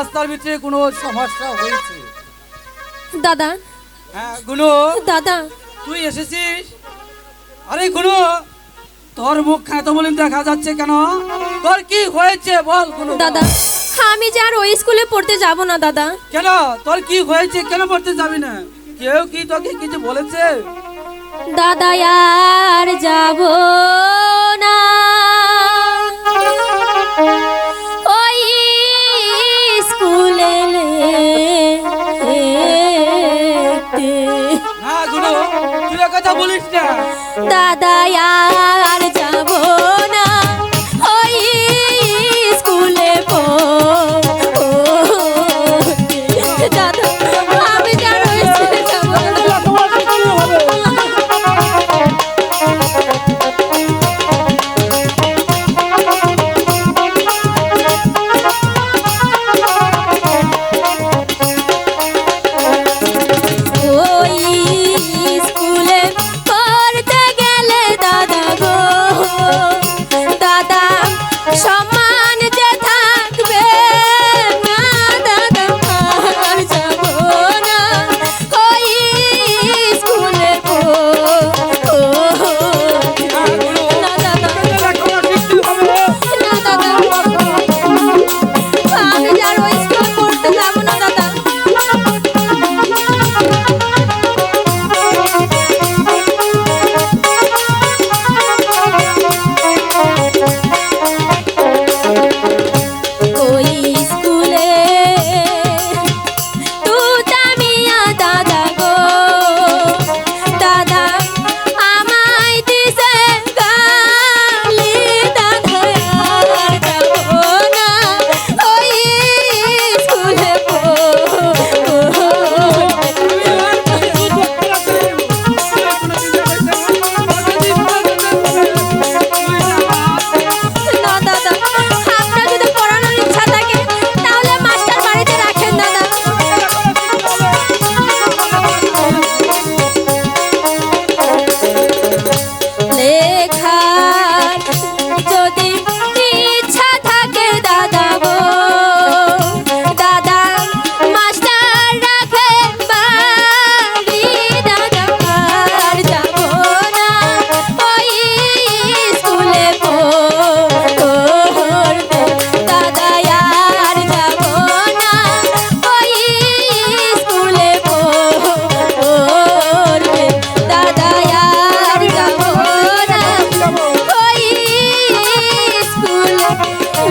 রাস্তার ভিতরে কোনো সমস্যা হয়েছে? দাদা। হ্যাঁ গুনু। দাদা। তুই এসেছিস? আরে গুনু তোর মুখ খাতো বলে দেখা যাচ্ছে কেন? তোর কি হয়েছে বল গুনু। দাদা আমি যে আর ওই স্কুলে পড়তে যাব না দাদা। কেন? তোর কি হয়েছে? কেন পড়তে যাবি না? কেউ কি তোকে কিছু বলেছে? দাদা আর যাব গুনু তুই কথা দাদা আর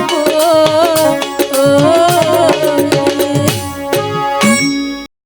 গো।